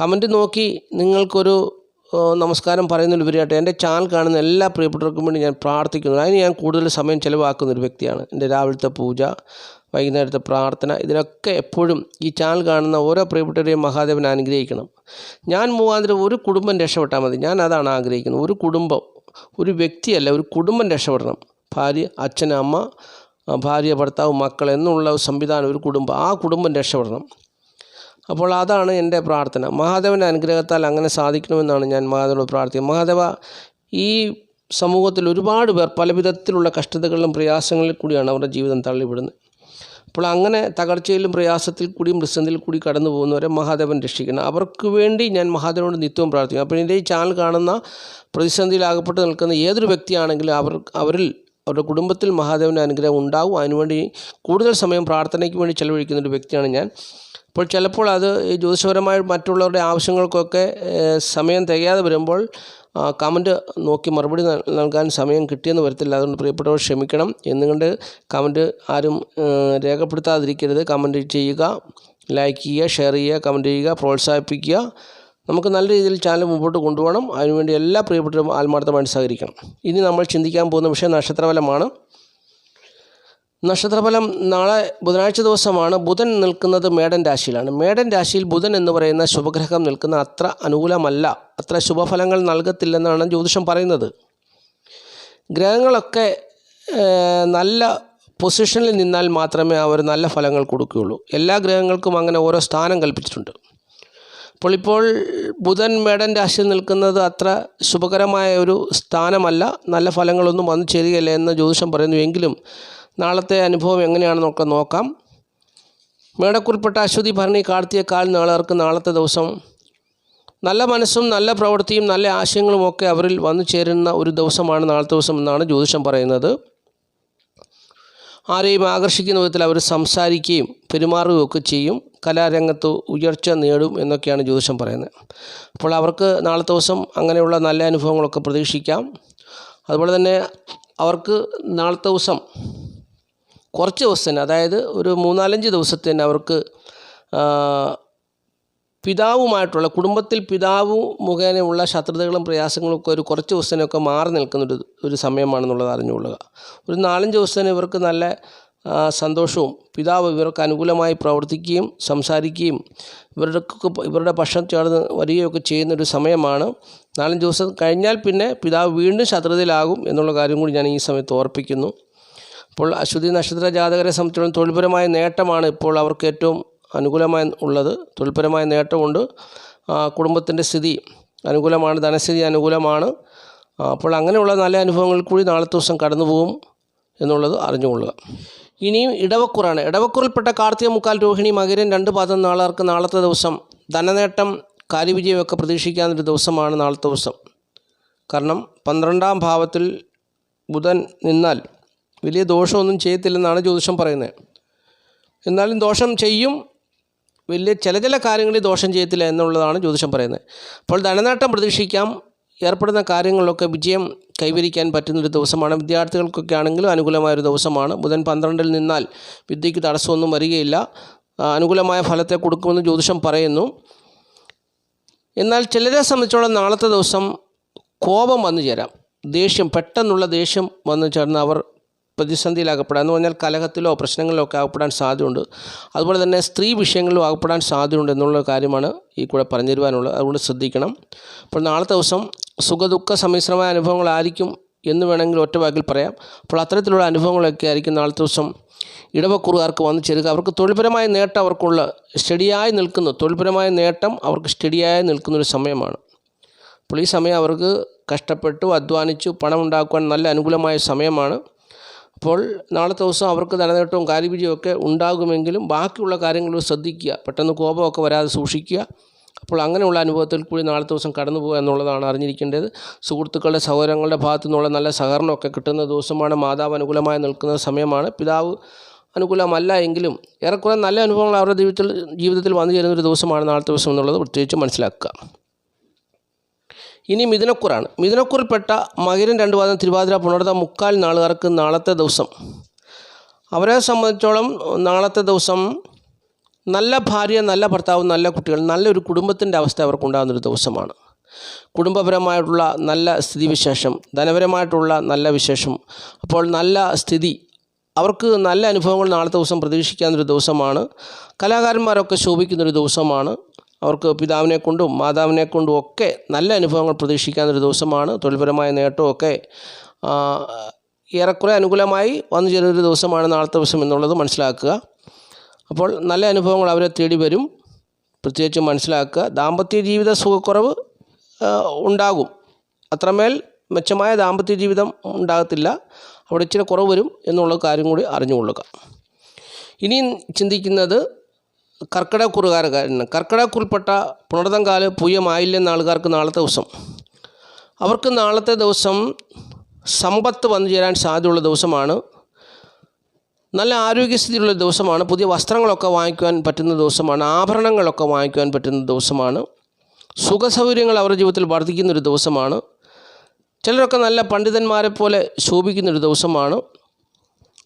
കമന്റ് നോക്കി നിങ്ങൾക്കൊരു നമസ്കാരം പറയുന്നതിലുപരിയായിട്ട് എന്റെ ചാനൽ കാണുന്ന എല്ലാ പ്രിയപ്പെട്ടവർക്കും വേണ്ടി ഞാൻ പ്രാർത്ഥിക്കുന്നു. അതിന് ഞാൻ കൂടുതൽ സമയം ചിലവാക്കുന്ന ഒരു വ്യക്തിയാണ് എന്റെ രാവിലത്തെ പൂജ. വൈകുന്നേരത്തെ പ്രാർത്ഥന ഇതിനൊക്കെ എപ്പോഴും ഈ ചാനൽ കാണുന്ന ഓരോ പ്രിയപ്പെട്ടവരെയും മഹാദേവൻ അനുഗ്രഹിക്കണം. ഞാൻ മുഖാന്തരം ഒരു കുടുംബം രക്ഷപ്പെട്ടാൽ മതി. ഞാൻ അതാണ് ആഗ്രഹിക്കുന്നത്. ഒരു കുടുംബം ഒരു വ്യക്തിയല്ല ഒരു കുടുംബം രക്ഷപ്പെടണം. ഭാര്യ അച്ഛൻ അമ്മ ഭാര്യ ഭർത്താവ് മക്കൾ എന്നുള്ള സംവിധാനം ഒരു കുടുംബം ആ കുടുംബം രക്ഷപ്പെടണം. അപ്പോൾ അതാണ് എന്റെ പ്രാർത്ഥന. മഹാദേവന്റെ അനുഗ്രഹത്താൽ അങ്ങനെ സാധിക്കണമെന്നാണ് ഞാൻ മഹാദേവനോട് പ്രാർത്ഥിക്കുന്നത്. മഹാദേവ ഈ സമൂഹത്തിൽ ഒരുപാട് പേർ പല വിധത്തിലുള്ള കഷ്ടതകളിലും പ്രയാസങ്ങളിൽ കൂടിയാണ് അവരുടെ ജീവിതം തള്ളിവിടുന്നത്. അപ്പോൾ അങ്ങനെ തകർച്ചയിലും പ്രയാസത്തിൽ കൂടിയും പ്രതിസന്ധിയിൽ കൂടി കടന്നു പോകുന്നവരെ മഹാദേവൻ രക്ഷിക്കണം. അവർക്ക് വേണ്ടി ഞാൻ മഹാദേവനോട് നിത്യവും പ്രാർത്ഥിക്കും അപ്പോൾ എന്റെ ഈ ചാനൽ കാണുന്ന പ്രതിസന്ധിയിൽ അകപ്പെട്ട് നിൽക്കുന്ന ഏതൊരു വ്യക്തിയാണെങ്കിലും അവർ അവരിൽ അവരുടെ കുടുംബത്തിൽ മഹാദേവന്റെ അനുഗ്രഹം ഉണ്ടാവും. അതിനുവേണ്ടി കൂടുതൽ സമയം പ്രാർത്ഥനയ്ക്ക് വേണ്ടി ചെലവഴിക്കുന്ന ഒരു വ്യക്തിയാണ് ഞാൻ. അപ്പോൾ ചിലപ്പോൾ അത് ജ്യോതിഷപരമായ മറ്റുള്ളവരുടെ ആവശ്യങ്ങൾക്കൊക്കെ സമയം തികയാതെ വരുമ്പോൾ കമന്റ് നോക്കി മറുപടി നൽ- നൽകാൻ സമയം കിട്ടിയെന്ന് വരത്തില്ല. അതുകൊണ്ട് പ്രിയപ്പെട്ടവർ ക്ഷമിക്കണം. എന്നുകൊണ്ട് കമന്റ് ആരും രേഖപ്പെടുത്താതിരിക്കരുത്. കമന്റ് ചെയ്യുക ലൈക്ക് ചെയ്യുക ഷെയർ ചെയ്യുക കമന്റ് ചെയ്യുക പ്രോത്സാഹിപ്പിക്കുക. നമുക്ക് നല്ല രീതിയിൽ ചാനൽ മുമ്പോട്ട് കൊണ്ടുപോകണം. അതിനുവേണ്ടി എല്ലാ പ്രിയപ്പെട്ടവരും ആത്മാർത്ഥമായിട്ട് സഹകരിക്കണം. ഇനി നമ്മൾ ചിന്തിക്കാൻ പോകുന്ന വിഷയം നക്ഷത്രഫലമാണ്. നക്ഷത്രഫലം നാളെ ബുധനാഴ്ച ദിവസമാണ്. ബുധൻ നിൽക്കുന്നത് മേടൻ രാശിയിലാണ്. മേടൻ രാശിയിൽ ബുധൻ എന്ന് പറയുന്ന ശുഭഗ്രഹം നിൽക്കുന്ന അത്ര അനുകൂലമല്ല. അത്ര ശുഭഫലങ്ങൾ നൽകത്തില്ലെന്നാണ് ജ്യോതിഷം പറയുന്നത്. ഗ്രഹങ്ങളൊക്കെ നല്ല പൊസിഷനിൽ നിന്നാൽ മാത്രമേ അവർ നല്ല ഫലങ്ങൾ കൊടുക്കുകയുള്ളൂ. എല്ലാ ഗ്രഹങ്ങൾക്കും അങ്ങനെ ഓരോ സ്ഥാനം കൽപ്പിച്ചിട്ടുണ്ട്. അപ്പോൾ ഇപ്പോൾ ബുധൻ മേടൻ രാശിയിൽ നിൽക്കുന്നത് അത്ര ശുഭകരമായ ഒരു സ്ഥാനമല്ല. നല്ല ഫലങ്ങളൊന്നും വന്നു ചേരുകയില്ല എന്ന് ജ്യോതിഷം പറയുന്നു. എങ്കിലും നാളത്തെ അനുഭവം എങ്ങനെയാണെന്നൊക്കെ നോക്കാം. മേടക്കുറിപ്പെട്ട അശ്വതി ഭരണി കാർത്തിയ കാൽ നാളുകാർക്ക് നാളത്തെ ദിവസം. നല്ല മനസ്സും നല്ല പ്രവൃത്തിയും നല്ല ആശയങ്ങളും ഒക്കെ അവരിൽ വന്നു ചേരുന്ന ഒരു ദിവസമാണ് നാളത്തെ ദിവസം എന്നാണ് ജ്യോതിഷം പറയുന്നത്. ആരെയും ആകർഷിക്കുന്ന വിധത്തിൽ അവർ സംസാരിക്കുകയും പെരുമാറുകയും ഒക്കെ ചെയ്യും. കലാരംഗത്ത് ഉയർച്ച നേടും എന്നൊക്കെയാണ് ജ്യോതിഷം പറയുന്നത്. അപ്പോൾ അവർക്ക് നാളത്തെ ദിവസം അങ്ങനെയുള്ള നല്ല അനുഭവങ്ങളൊക്കെ പ്രതീക്ഷിക്കാം. അതുപോലെ തന്നെ അവർക്ക് നാളത്തെ ദിവസം കുറച്ച് ദിവസത്തിന് അതായത് ഒരു മൂന്നാലഞ്ച് ദിവസത്തിന് അവർക്ക് പിതാവുമായിട്ടുള്ള കുടുംബത്തിൽ പിതാവ് മുഖേനയുള്ള ശത്രുതകളും പ്രയാസങ്ങളും ഒക്കെ ഒരു കുറച്ച് ദിവസത്തിനൊക്കെ മാറി നിൽക്കുന്ന ഒരു സമയമാണെന്നുള്ളത് അറിഞ്ഞുകൊള്ളുക. ഒരു നാലഞ്ച് ദിവസത്തിന് ഇവർക്ക് നല്ല സന്തോഷവും പിതാവ് ഇവർക്ക് അനുകൂലമായി പ്രവർത്തിക്കുകയും സംസാരിക്കുകയും ഇവരുടെ ഇവരുടെ പക്ഷം ചേർന്ന് വരികയൊക്കെ ചെയ്യുന്ന ഒരു സമയമാണ്. നാലഞ്ച് ദിവസം കഴിഞ്ഞാൽ പിന്നെ പിതാവ് വീണ്ടും ശത്രുതയിലാകും എന്നുള്ള കാര്യം കൂടി ഞാൻ ഈ സമയത്ത് ഓർപ്പിക്കുന്നു. അപ്പോൾ അശ്വതി നക്ഷത്ര ജാതകരെ സംബന്ധിച്ചിടത്തോളം തൊഴിൽപരമായ നേട്ടമാണ് ഇപ്പോൾ അവർക്ക് ഏറ്റവും അനുകൂലമായി ഉള്ളത്. തൊഴിൽപരമായ നേട്ടമുണ്ട്. കുടുംബത്തിന്റെ സ്ഥിതി അനുകൂലമാണ് ധനസ്ഥിതി അനുകൂലമാണ്. അപ്പോൾ അങ്ങനെയുള്ള നല്ല അനുഭവങ്ങൾ കൂടി നാളത്തെ ദിവസം കടന്നു പോകും എന്നുള്ളത് അറിഞ്ഞുകൊള്ളുക. ഇനിയും ഇടവക്കുറാണ്. ഇടവക്കുറിൽപ്പെട്ട കാർത്തിക മുക്കാൽ രോഹിണി മകരൻ രണ്ട് പാദം നാളാർക്ക് നാളത്തെ ദിവസം. ധനനേട്ടം കാര്യവിജയമൊക്കെ പ്രതീക്ഷിക്കാവുന്നൊരു ദിവസമാണ് നാളത്തെ ദിവസം. കാരണം പന്ത്രണ്ടാം ഭാവത്തിൽ ബുധൻ നിന്നാൽ വലിയ ദോഷമൊന്നും ചെയ്യത്തില്ലെന്നാണ് ജ്യോതിഷം പറയുന്നത്. എന്നാലും ദോഷം ചെയ്യും. വലിയ ചില ചില കാര്യങ്ങളിൽ ദോഷം ചെയ്യത്തില്ല എന്നുള്ളതാണ് ജ്യോതിഷം പറയുന്നത്. അപ്പോൾ ധനനേട്ടം പ്രതീക്ഷിക്കാം. ഏർപ്പെടുന്ന കാര്യങ്ങളിലൊക്കെ വിജയം കൈവരിക്കാൻ പറ്റുന്നൊരു ദിവസമാണ്. വിദ്യാർത്ഥികൾക്കൊക്കെ ആണെങ്കിലും അനുകൂലമായൊരു ദിവസമാണ്. ബുധൻ പന്ത്രണ്ടിൽ നിന്നാൽ വിദ്യയ്ക്ക് തടസ്സമൊന്നും വരികയില്ല. അനുകൂലമായ ഫലത്തെ കൊടുക്കുമെന്ന് ജ്യോതിഷം പറയുന്നു. എന്നാൽ ചിലരെ സംബന്ധിച്ചോളം നാളത്തെ ദിവസം കോപം വന്നു ചേരാം. ദേഷ്യം പെട്ടെന്നുള്ള ദേഷ്യം വന്നു ചേർന്ന് അവർ പ്രതിസന്ധിയിലാകപ്പെടാം എന്ന് പറഞ്ഞാൽ കലഹത്തിലോ പ്രശ്നങ്ങളിലോ ഒക്കെ അകപ്പെടാൻ സാധ്യതയുണ്ട്. അതുപോലെ തന്നെ സ്ത്രീ വിഷയങ്ങളിലും അകപ്പെടാൻ സാധ്യതയുണ്ട് എന്നുള്ള കാര്യമാണ് ഈ കൂടെ പറഞ്ഞു തരുവാനുള്ളത് അതുകൊണ്ട് ശ്രദ്ധിക്കണം. അപ്പോൾ നാളത്തെ ദിവസം സുഖദുഃഖ സമ്മിശ്രമായ അനുഭവങ്ങളായിരിക്കും എന്ന് വേണമെങ്കിൽ ഒറ്റ വാക്കിൽ പറയാം. അപ്പോൾ അത്തരത്തിലുള്ള അനുഭവങ്ങളൊക്കെ ആയിരിക്കും നാളത്തെ ദിവസം ഇടവക്കുറുകാർക്ക് വന്നു ചേരുക. അവർക്ക് തൊഴിൽപരമായ നേട്ടം അവർക്കുള്ള സ്റ്റഡിയായി നിൽക്കുന്നു തൊഴിൽപരമായ നേട്ടം അവർക്ക് സ്റ്റഡിയായി നിൽക്കുന്നൊരു സമയമാണ്. അപ്പോൾ ഈ സമയം അവർക്ക് കഷ്ടപ്പെട്ടു അധ്വാനിച്ചു പണം ഉണ്ടാക്കുവാൻ നല്ല അനുകൂലമായ സമയമാണ്. അപ്പോൾ നാളത്തെ ദിവസം അവർക്ക് ധനനേട്ടവും കാര്യവിജയവും ഒക്കെ ഉണ്ടാകുമെങ്കിലും ബാക്കിയുള്ള കാര്യങ്ങൾ ശ്രദ്ധിക്കുക. പെട്ടെന്ന് കോപമൊക്കെ വരാതെ സൂക്ഷിക്കുക. അപ്പോൾ അങ്ങനെയുള്ള അനുഭവത്തിൽ കൂടി നാളത്തെ ദിവസം കടന്നു പോകുക എന്നുള്ളതാണ് അറിഞ്ഞിരിക്കേണ്ടത്. സുഹൃത്തുക്കളുടെ സഹോദരങ്ങളുടെ ഭാഗത്തു നിന്നുള്ള നല്ല സഹകരണമൊക്കെ കിട്ടുന്ന ദിവസമാണ് മാതാവ് അനുകൂലമായി നിൽക്കുന്ന സമയമാണ്. പിതാവ് അനുകൂലമല്ല എങ്കിലും ഏറെക്കുറെ നല്ല അനുഭവങ്ങൾ അവരുടെ ജീവിതത്തിൽ ജീവിതത്തിൽ വന്നു ചേരുന്ന ഒരു ദിവസമാണ് നാളത്തെ ദിവസം എന്നുള്ളത് പ്രത്യേകിച്ച് മനസ്സിലാക്കുക. ഇനി മിഥുനക്കുറാണ്. മിഥുനക്കുറിൽപ്പെട്ട മകരൻ രണ്ട് വാദം തിരുവാതിര പുണർത്ത മുക്കാൽ നാളുകാർക്ക് നാളത്തെ ദിവസം. അവരെ സംബന്ധിച്ചോളം നാളത്തെ ദിവസം നല്ല ഭാര്യ നല്ല ഭർത്താവ് നല്ല കുട്ടികൾ നല്ലൊരു കുടുംബത്തിന്റെ അവസ്ഥ അവർക്കുണ്ടാകുന്നൊരു ദിവസമാണ്. കുടുംബപരമായിട്ടുള്ള നല്ല സ്ഥിതിവിശേഷം ധനപരമായിട്ടുള്ള നല്ല വിശേഷം. അപ്പോൾ നല്ല സ്ഥിതി അവർക്ക് നല്ല അനുഭവങ്ങൾ നാളത്തെ ദിവസം പ്രതീക്ഷിക്കാവുന്നൊരു ദിവസമാണ്. കലാകാരന്മാരൊക്കെ ശോഭിക്കുന്നൊരു ദിവസമാണ്. അവർക്ക് പിതാവിനെ കൊണ്ടും മാതാവിനെ കൊണ്ടും ഒക്കെ നല്ല അനുഭവങ്ങൾ പ്രതീക്ഷിക്കാവുന്നൊരു ദിവസമാണ്. തൊഴിൽപരമായ നേട്ടമൊക്കെ ഏറെക്കുറെ അനുകൂലമായി വന്നു ചേരുന്നൊരു ദിവസമാണ് നാളത്തെ ദിവസം എന്നുള്ളത് മനസ്സിലാക്കുക. അപ്പോൾ നല്ല അനുഭവങ്ങൾ അവരെ തേടി വരും. പ്രത്യേകിച്ച് മനസ്സിലാക്കുക. ദാമ്പത്യ ജീവിത സുഖക്കുറവ് ഉണ്ടാകും. അത്രമേൽ മെച്ചമായ ദാമ്പത്യ ജീവിതം ഉണ്ടാകത്തില്ല. അവിടെ ഇച്ചിരി കുറവ് വരും എന്നുള്ള കാര്യം കൂടി അറിഞ്ഞുകൊള്ളുക. ഇനിയും ചിന്തിക്കുന്നത് കർക്കിടക്കുറുകാരക്കാരന് കർക്കിടക്കുറിൽപ്പെട്ട പുണർതങ്കാൽ പൂയമായില്ലെന്ന ആൾക്കാർക്ക് നാളത്തെ ദിവസം? അവർക്ക് നാളത്തെ ദിവസം സമ്പത്ത് വന്നു ചേരാൻ സാധ്യതയുള്ള ദിവസമാണ്. നല്ല ആരോഗ്യസ്ഥിതിയുള്ള ദിവസമാണ്. പുതിയ വസ്ത്രങ്ങളൊക്കെ വാങ്ങിക്കുവാൻ പറ്റുന്ന ദിവസമാണ്. ആഭരണങ്ങളൊക്കെ വാങ്ങിക്കുവാൻ പറ്റുന്ന ദിവസമാണ്. സുഖസൗകര്യങ്ങൾ അവരുടെ ജീവിതത്തിൽ വർദ്ധിക്കുന്നൊരു ദിവസമാണ്. ചിലരൊക്കെ നല്ല പണ്ഡിതന്മാരെ പോലെ ശോഭിക്കുന്നൊരു ദിവസമാണ്.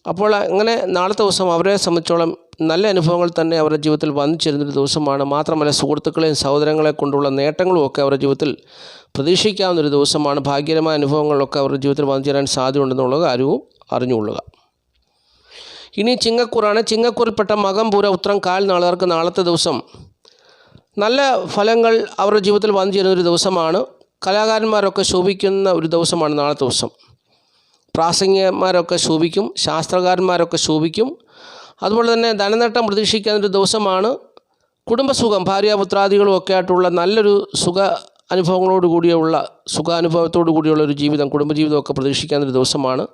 അപ്പോൾ അങ്ങനെ നാളത്തെ ദിവസം അവരെ സംബന്ധിച്ചോളം നല്ല അനുഭവങ്ങൾ തന്നെ അവരുടെ ജീവിതത്തിൽ വന്നു ചേരുന്നൊരു ദിവസമാണ്. മാത്രമല്ല സുഹൃത്തുക്കളെയും സഹോദരങ്ങളെ കൊണ്ടുള്ള നേട്ടങ്ങളും ഒക്കെ അവരുടെ ജീവിതത്തിൽ പ്രതീക്ഷിക്കാവുന്നൊരു ദിവസമാണ്. ഭാഗ്യകരമായ അനുഭവങ്ങളൊക്കെ അവരുടെ ജീവിതത്തിൽ വന്നു ചേരാൻ സാധ്യതയുണ്ടെന്നുള്ള കാര്യവും അറിഞ്ഞുകൊള്ളുക. ഇനി ചിങ്ങക്കൂറാണ്. ചിങ്ങക്കൂറിൽപ്പെട്ട മകം പൂര ഉത്രം കാൽ നാളുകാർക്ക് നാളത്തെ ദിവസം നല്ല ഫലങ്ങൾ അവരുടെ ജീവിതത്തിൽ വന്നു ചേരുന്ന ഒരു ദിവസമാണ്. കലാകാരന്മാരൊക്കെ ശോഭിക്കുന്ന ഒരു ദിവസമാണ് നാളത്തെ ദിവസം. പ്രാസംഗികന്മാരൊക്കെ ശോഭിക്കും ശാസ്ത്രകാരന്മാരൊക്കെ ശോഭിക്കും. അതുപോലെ തന്നെ ധനനേട്ടം പ്രതീക്ഷിക്കാൻ ഒരു ദിവസമാണ് കുടുംബസുഖം. ഭാര്യാപുത്രാദികളും ഒക്കെ ആയിട്ടുള്ള നല്ലൊരു സുഖ അനുഭവങ്ങളോട് കൂടിയുള്ള സുഖാനുഭവത്തോടു കൂടിയുള്ള ഒരു ജീവിതം കുടുംബജീവിതമൊക്കെ പ്രതീക്ഷിക്കാനൊരു ദിവസമാണ്.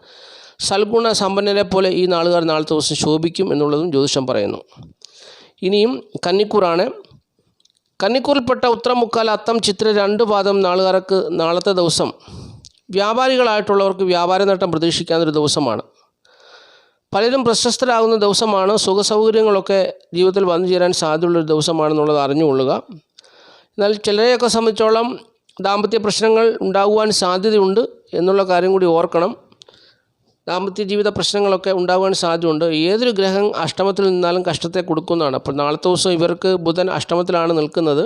സൽഗുണ സമ്പന്നരെ പോലെ ഈ നാളുകാർ നാളത്തെ ദിവസം ശോഭിക്കും എന്നുള്ളതും ജ്യോതിഷം പറയുന്നു. ഇനിയും കന്നിക്കൂറാണ്. കന്നിക്കൂറിൽപ്പെട്ട ഉത്തരമുക്കാൽ അത്തം ചിത്ര രണ്ട് പാദം നാളുകാർക്ക് നാളത്തെ ദിവസം വ്യാപാരികളായിട്ടുള്ളവർക്ക് വ്യാപാര നേട്ടം പ്രതീക്ഷിക്കാവുന്നൊരു ദിവസമാണ്. പലരും പ്രശസ്തരാകുന്ന ദിവസമാണ്. സുഖസൗകര്യങ്ങളൊക്കെ ജീവിതത്തിൽ വന്നു ചേരാൻ സാധ്യതയുള്ളൊരു ദിവസമാണെന്നുള്ളത് അറിഞ്ഞുകൊള്ളുക. എന്നാൽ ചിലരെയൊക്കെ സംബന്ധിച്ചോളം ദാമ്പത്യ പ്രശ്നങ്ങൾ ഉണ്ടാകുവാൻ സാധ്യതയുണ്ട് എന്നുള്ള കാര്യം കൂടി ഓർക്കണം. ദാമ്പത്യ ജീവിത പ്രശ്നങ്ങളൊക്കെ ഉണ്ടാകുവാൻ സാധ്യതയുണ്ട്. ഏതൊരു ഗ്രഹം അഷ്ടമത്തിൽ നിന്നാലും കഷ്ടത്തെ കൊടുക്കുന്നതാണ്. അപ്പോൾ നാളത്തെ ദിവസം ഇവർക്ക് ബുധൻ അഷ്ടമത്തിലാണ് നിൽക്കുന്നത്.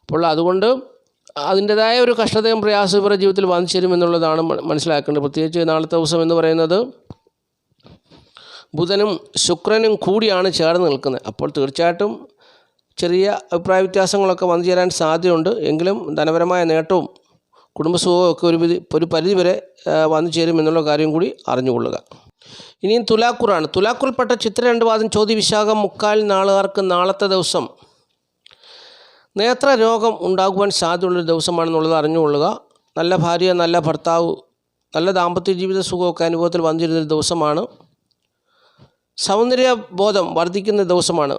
അപ്പോൾ അതുകൊണ്ട് അതിന്റെതായ ഒരു കഷ്ടതയും പ്രയാസവും ഇവരുടെ ജീവിതത്തിൽ വന്നു ചേരും എന്നുള്ളതാണ് മ- മനസ്സിലാക്കേണ്ടത്. പ്രത്യേകിച്ച് നാളത്തെ ദിവസം എന്ന് പറയുന്നത് ബുധനും ശുക്രനും കൂടിയാണ് ചേർന്ന് നിൽക്കുന്നത്. അപ്പോൾ തീർച്ചയായിട്ടും ചെറിയ അഭിപ്രായ വ്യത്യാസങ്ങളൊക്കെ വന്നു ചേരാൻ സാധ്യതയുണ്ട്. എങ്കിലും ധനപരമായ നേട്ടവും കുടുംബസുഖവും ഒക്കെ ഒരു ഒരു പരിധിവരെ വന്നു ചേരും എന്നുള്ള കാര്യം കൂടി അറിഞ്ഞുകൊള്ളുക. ഇനിയും തുലാക്കൂറാണ്. തുലാക്കൂറിൽപ്പെട്ട ചിത്ര രണ്ട് വാദം ചോദ്യ വിശാഖം മുക്കാൽ നാളുകാർക്ക് നാളത്തെ ദിവസം നേത്ര രോഗം ഉണ്ടാകുവാൻ സാധ്യതയുള്ളൊരു ദിവസമാണെന്നുള്ളത് അറിഞ്ഞുകൊള്ളുക. നല്ല ഭാര്യ നല്ല ഭർത്താവ് നല്ല ദാമ്പത്യ ജീവിത സുഖമൊക്കെ അനുഭവത്തിൽ വന്നിരുന്നൊരു ദിവസമാണ്. സൗന്ദര്യ ബോധം വർദ്ധിക്കുന്ന ദിവസമാണ്.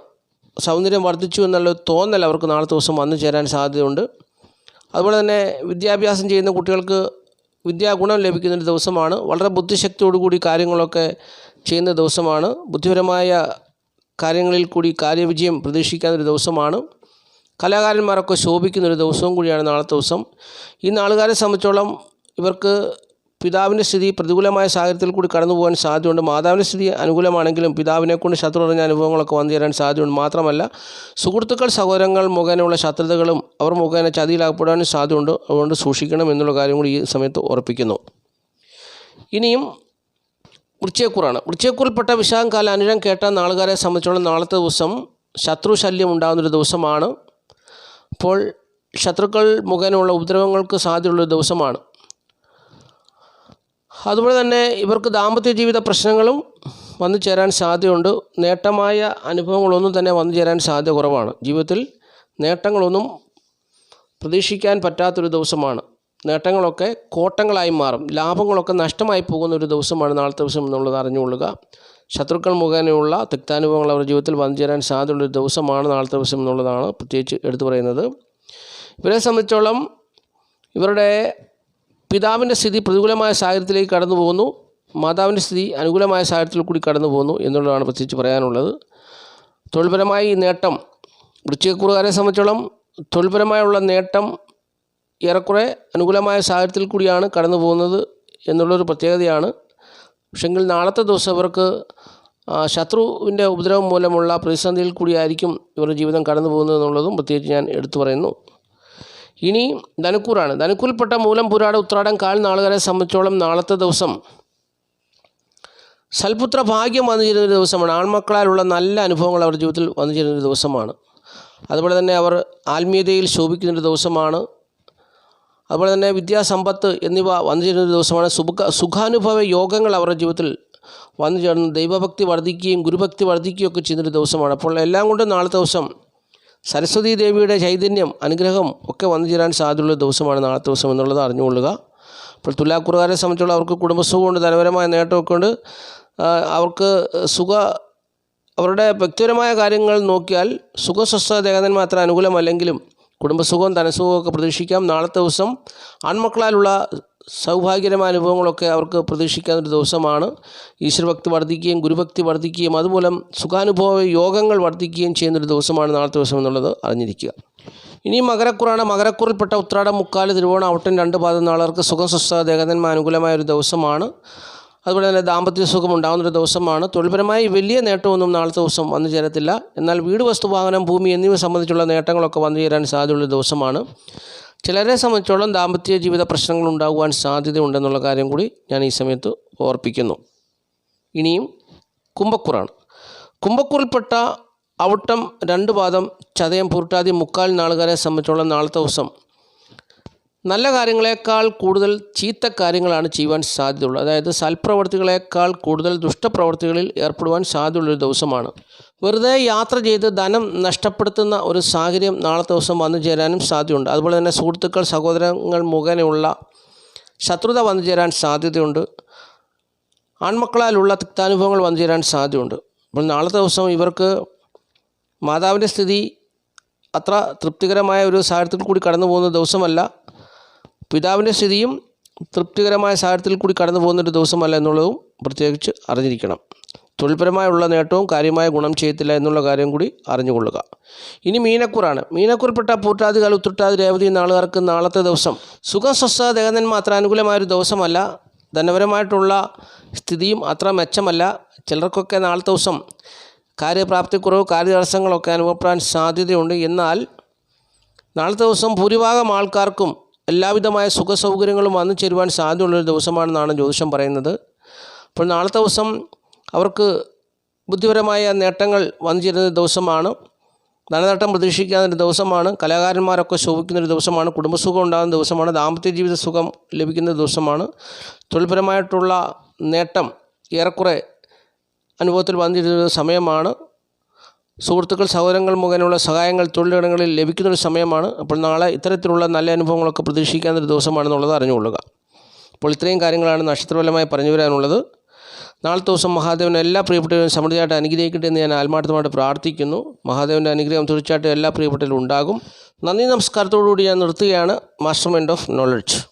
സൗന്ദര്യം വർദ്ധിച്ചു എന്നുള്ള തോന്നൽ അവർക്ക് നാളത്തെ ദിവസം വന്നു ചേരാൻ സാധ്യതയുണ്ട്. അതുപോലെ തന്നെ വിദ്യാഭ്യാസം ചെയ്യുന്ന കുട്ടികൾക്ക് വിദ്യാഗുണം ലഭിക്കുന്നൊരു ദിവസമാണ്. വളരെ ബുദ്ധിശക്തിയോടുകൂടി കാര്യങ്ങളൊക്കെ ചെയ്യുന്ന ദിവസമാണ്. ബുദ്ധിപരമായ കാര്യങ്ങളിൽ കൂടി കാര്യവിജയം പ്രതീക്ഷിക്കാവുന്നൊരു ദിവസമാണ്. കലാകാരന്മാരൊക്കെ ശോഭിക്കുന്നൊരു ദിവസവും കൂടിയാണ് നാളത്തെ ദിവസം. ഈ നാളുകാരെ സംബന്ധിച്ചോളം ഇവർക്ക് പിതാവിന്റെ സ്ഥിതി പ്രതികൂലമായ സാഹചര്യത്തിൽ കൂടി കടന്നു പോകാൻ സാധ്യതയുണ്ട്. മാതാവിന്റെ സ്ഥിതി അനുകൂലമാണെങ്കിലും പിതാവിനെ കൊണ്ട് ശത്രു നിറഞ്ഞ അനുഭവങ്ങളൊക്കെ വന്നു തരാൻ സാധ്യതയുണ്ട്. മാത്രമല്ല സുഹൃത്തുക്കൾ സഹോദരങ്ങൾ മുഖേനയുള്ള ശത്രുതകളും അവർ മുഖേന ചതിയിലാകപ്പെടാനും സാധ്യതയുണ്ട്. അതുകൊണ്ട് സൂക്ഷിക്കണം എന്നുള്ള കാര്യം കൂടി ഈ സമയത്ത് ഉറപ്പിക്കുന്നു. ഇനിയും വൃശ്ചയക്കൂറാണ് വിശാഖം കാല അനുരം കേട്ട നാളുകാരെ സംബന്ധിച്ചോളം നാളത്തെ ദിവസം ശത്രു ശല്യം ഉണ്ടാകുന്നൊരു ദിവസമാണ്. അപ്പോൾ ശത്രുക്കൾ മുഖേനയുള്ള ഉപദ്രവങ്ങൾക്ക് സാധ്യതയുള്ളൊരു ദിവസമാണ്. അതുപോലെ തന്നെ ഇവർക്ക് ദാമ്പത്യ ജീവിത പ്രശ്നങ്ങളും വന്നു ചേരാൻ സാധ്യതയുണ്ട്. നേട്ടമായ അനുഭവങ്ങളൊന്നും തന്നെ വന്നു ചേരാൻ സാധ്യത കുറവാണ്. ജീവിതത്തിൽ നേട്ടങ്ങളൊന്നും പ്രതീക്ഷിക്കാൻ പറ്റാത്തൊരു ദിവസമാണ്. നേട്ടങ്ങളൊക്കെ കോട്ടങ്ങളായി മാറും. ലാഭങ്ങളൊക്കെ നഷ്ടമായി പോകുന്ന ഒരു ദിവസമാണ് നാളത്തെ ദിവസം എന്നുള്ളത് അറിഞ്ഞുകൊള്ളുക. ശത്രുക്കൾ മുഖേനയുള്ള തിക്താനുഭവങ്ങൾ അവരുടെ ജീവിതത്തിൽ വന്നു ചേരാൻ സാധ്യതയുള്ളൊരു ദിവസമാണ് നാളത്തെ ദിവസം എന്നുള്ളതാണ് പ്രത്യേകിച്ച് എടുത്തു പറയുന്നത്. ഇവരെ സംബന്ധിച്ചോളം ഇവരുടെ പിതാവിന്റെ സ്ഥിതി പ്രതികൂലമായ സാഹചര്യത്തിലേക്ക് കടന്നു പോകുന്നു. മാതാവിന്റെ സ്ഥിതി അനുകൂലമായ സാഹചര്യത്തിൽ കൂടി കടന്നു പോകുന്നു എന്നുള്ളതാണ് പ്രത്യേകിച്ച് പറയാനുള്ളത്. തൊഴിൽപരമായി നേട്ടം വൃശ്ചികക്കുറുകാരെ സംബന്ധിച്ചോളം തൊഴിൽപരമായുള്ള നേട്ടം ഏറെക്കുറെ അനുകൂലമായ സാഹചര്യത്തിൽ കൂടിയാണ് കടന്നു പോകുന്നത് എന്നുള്ളൊരു പ്രത്യേകതയാണ്. പക്ഷെങ്കിൽ നാളത്തെ ദിവസം ഇവർക്ക് ശത്രുവിന്റെ ഉപദ്രവം മൂലമുള്ള പ്രതിസന്ധിയിൽ കൂടിയായിരിക്കും ഇവരുടെ ജീവിതം കടന്നു പോകുന്നത് എന്നുള്ളതും പ്രത്യേകിച്ച് ഞാൻ എടുത്തു പറയുന്നു. ഇനി ധനുക്കൂറാണ്. ധനുക്കൂറിൽപ്പെട്ട മൂലം പുരാട ഉത്രാടം കാൽ നാളുകാരെ സംബന്ധിച്ചോളം നാളത്തെ ദിവസം സൽപുത്ര ഭാഗ്യം വന്നു ചേരുന്ന ഒരു ദിവസമാണ്. ആൺമക്കളാലുള്ള നല്ല അനുഭവങ്ങൾ അവരുടെ ജീവിതത്തിൽ വന്നു ചേരുന്നൊരു ദിവസമാണ്. അതുപോലെ തന്നെ അവർ ആത്മീയതയിൽ ശോഭിക്കുന്നൊരു ദിവസമാണ്. അതുപോലെ തന്നെ വിദ്യാസമ്പത്ത് എന്നിവ വന്നു ചേരുന്ന ഒരു ദിവസമാണ്. സുഖ സുഖാനുഭവ യോഗങ്ങൾ അവരുടെ ജീവിതത്തിൽ വന്നു ചേർന്ന് ദൈവഭക്തി വർദ്ധിക്കുകയും ഗുരുഭക്തി വർദ്ധിക്കുകയും ഒക്കെ ചെയ്യുന്നൊരു ദിവസമാണ്. അപ്പോൾ എല്ലാം കൊണ്ടും നാളത്തെ ദിവസം സരസ്വതി ദേവിയുടെ ചൈതന്യം അനുഗ്രഹം ഒക്കെ വന്നു ചേരാൻ സാധ്യതയുള്ള ദിവസമാണ് നാളത്തെ ദിവസം എന്നുള്ളത് അറിഞ്ഞുകൊള്ളുക. അപ്പോൾ തുലാക്കുറുകാരെ സംബന്ധിച്ചുള്ള അവർക്ക് കുടുംബസുഖമുണ്ട് ധനപരമായ നേട്ടമൊക്കെ ഉണ്ട് അവർക്ക് സുഖ അവരുടെ വ്യക്തിപരമായ കാര്യങ്ങൾ നോക്കിയാൽ സുഖസ്വസ്ഥ ദേഹത്തിന് അത്ര അനുകൂലമല്ലെങ്കിലും കുടുംബസുഖവും ധനസുഖവും ഒക്കെ പ്രതീക്ഷിക്കാം. നാളത്തെ ദിവസം ആൺമക്കളാലുള്ള സൗഭാഗ്യകരമായ അനുഭവങ്ങളൊക്കെ അവർക്ക് പ്രതീക്ഷിക്കാവുന്ന ഒരു ദിവസമാണ്. ഈശ്വരഭക്തി വർദ്ധിക്കുകയും ഗുരുഭക്തി വർദ്ധിക്കുകയും അതുപോലെ സുഖാനുഭവ യോഗങ്ങൾ വർദ്ധിക്കുകയും ചെയ്യുന്നൊരു ദിവസമാണ് നാളത്തെ ദിവസം എന്നുള്ളത് അറിഞ്ഞിരിക്കുക. ഇനി മകരക്കുറാണ്. മകരക്കുറിൽപ്പെട്ട ഉത്രാടം മുക്കാൽ തിരുവോണം ഔട്ടൻ രണ്ട് പാദം നാളർക്ക് സുഖം സ്വസ്ഥ ദേഹതന്മാർ അനുകൂലമായ ഒരു ദിവസമാണ്. അതുപോലെ തന്നെ ദാമ്പത്യ സുഖം ഉണ്ടാകുന്നൊരു ദിവസമാണ്. തൊഴിൽപരമായി വലിയ നേട്ടമൊന്നും നാളത്തെ ദിവസം വന്നു ചേരത്തില്ല. എന്നാൽ വീട് വസ്തു വാഹനം ഭൂമി എന്നിവ സംബന്ധിച്ചുള്ള നേട്ടങ്ങളൊക്കെ വന്നു ചേരാൻ സാധ്യതയുള്ള ദിവസമാണ്. ചിലരെ സംബന്ധിച്ചോളം ദാമ്പത്യ ജീവിത പ്രശ്നങ്ങൾ ഉണ്ടാകുവാൻ സാധ്യതയുണ്ടെന്നുള്ള കാര്യം കൂടി ഞാൻ ഈ സമയത്ത് ഓർപ്പിക്കുന്നു. ഇനിയും കുംഭക്കുറാണ്. കുംഭക്കുറിൽപ്പെട്ട അവിട്ടം രണ്ട് പാദം ചതയം പൂർട്ടാതി മുക്കാൽ നാളുകാരെ സംബന്ധിച്ചോളം നാളത്തെ ദിവസം നല്ല കാര്യങ്ങളെക്കാൾ കൂടുതൽ ചീത്ത കാര്യങ്ങളാണ് ചെയ്യുവാൻ സാധ്യതയുള്ളത്. അതായത് സൽപ്രവർത്തികളേക്കാൾ കൂടുതൽ ദുഷ്ടപ്രവർത്തികളിൽ ഏർപ്പെടുവാൻ സാധ്യതയുള്ളൊരു ദിവസമാണ്. വെറുതെ യാത്ര ചെയ്ത് ധനം നഷ്ടപ്പെടുത്തുന്ന ഒരു സാഹചര്യം നാളത്തെ ദിവസം വന്നു ചേരാനും സാധ്യതയുണ്ട്. അതുപോലെ തന്നെ സുഹൃത്തുക്കൾ സഹോദരങ്ങൾ മുഖേനയുള്ള ശത്രുത വന്നു ചേരാൻ സാധ്യതയുണ്ട്. ആൺമക്കളാലുള്ള തിക്താനുഭവങ്ങൾ വന്നു ചേരാൻ സാധ്യതയുണ്ട്. അപ്പോൾ നാളത്തെ ദിവസം ഇവർക്ക് മാതാവിന്റെ സ്ഥിതി അത്ര തൃപ്തികരമായ ഒരു സാഹചര്യത്തിൽ കൂടി കടന്നു പോകുന്ന ദിവസമല്ല. പിതാവിന്റെ സ്ഥിതിയും തൃപ്തികരമായ സാഹചര്യത്തിൽ കൂടി കടന്നു പോകുന്നൊരു ദിവസമല്ല എന്നുള്ളതും പ്രത്യേകിച്ച് അറിഞ്ഞിരിക്കണം. തൊഴിൽപരമായുള്ള നേട്ടവും കാര്യമായ ഗുണം ചെയ്യത്തില്ല എന്നുള്ള കാര്യം കൂടി അറിഞ്ഞുകൊള്ളുക. ഇനി മീനക്കൂറാണ്. പൂട്ടാതി കാല ഉത്തുട്ടാതി രേവതി നാളുകാർക്ക് നാളത്തെ ദിവസം സുഖ സ്വസ്ഥ ദേഹനന്മ അത്ര അനുകൂലമായൊരു ദിവസമല്ല. ധനപരമായിട്ടുള്ള സ്ഥിതിയും അത്ര മെച്ചമല്ല. ചിലർക്കൊക്കെ നാളത്തെ ദിവസം കാര്യപ്രാപ്തിക്കുറവ് കാര്യതടസ്സങ്ങളൊക്കെ അനുഭവപ്പെടാൻ സാധ്യതയുണ്ട്. എന്നാൽ നാളത്തെ ദിവസം ഭൂരിഭാഗം ആൾക്കാർക്കും എല്ലാവിധമായ സുഖ സൗകര്യങ്ങളും വന്നു ചേരുവാൻ സാധ്യതയുള്ളൊരു ദിവസമാണെന്നാണ് ജ്യോതിഷം പറയുന്നത്. അപ്പോൾ നാളത്തെ ദിവസം അവർക്ക് ബുദ്ധിപരമായ നേട്ടങ്ങൾ വന്നു ചേരുന്ന ദിവസമാണ്. ധനനേട്ടം പ്രതീക്ഷിക്കാവുന്ന ദിവസമാണ്. കലാകാരന്മാരൊക്കെ ശോഭിക്കുന്ന ഒരു ദിവസമാണ്. കുടുംബസുഖം ഉണ്ടാകുന്ന ദിവസമാണ്. ദാമ്പത്യ ജീവിത സുഖം ലഭിക്കുന്ന ദിവസമാണ്. തൊഴിൽപരമായിട്ടുള്ള നേട്ടം ഏറെക്കുറെ അനുഭവത്തിൽ വന്നിരുന്ന സമയമാണ്. സുഹൃത്തുക്കൾ സഹോദരങ്ങൾ മുഖേനയുള്ള സഹായങ്ങൾ തൊഴിലിടങ്ങളിൽ ലഭിക്കുന്നൊരു സമയമാണ്. അപ്പോൾ നാളെ ഇത്തരത്തിലുള്ള നല്ല അനുഭവങ്ങളൊക്കെ പ്രതീക്ഷിക്കാവുന്ന ഒരു ദിവസമാണെന്നുള്ളത് അറിഞ്ഞുകൊള്ളുക. അപ്പോൾ ഇത്രയും കാര്യങ്ങളാണ് നക്ഷത്രപരമായി പറഞ്ഞു വരാനുള്ളത്. നാളത്തെ ദിവസം മഹാദേവൻ എല്ലാ പ്രിയപ്പെട്ടവരും സമൃദ്ധിയായിട്ട് അനുഗ്രഹിക്കട്ടെ എന്ന് ഞാൻ ആത്മാർത്ഥമായിട്ട് പ്രാർത്ഥിക്കുന്നു. മഹാദേവന്റെ അനുഗ്രഹം തീർച്ചയായിട്ടും എല്ലാ പ്രിയപ്പെട്ടവരും ഉണ്ടാകും. നന്ദി നമസ്കാരത്തോടുകൂടി ഞാൻ നിർത്തുകയാണ്. Master mind of knowledge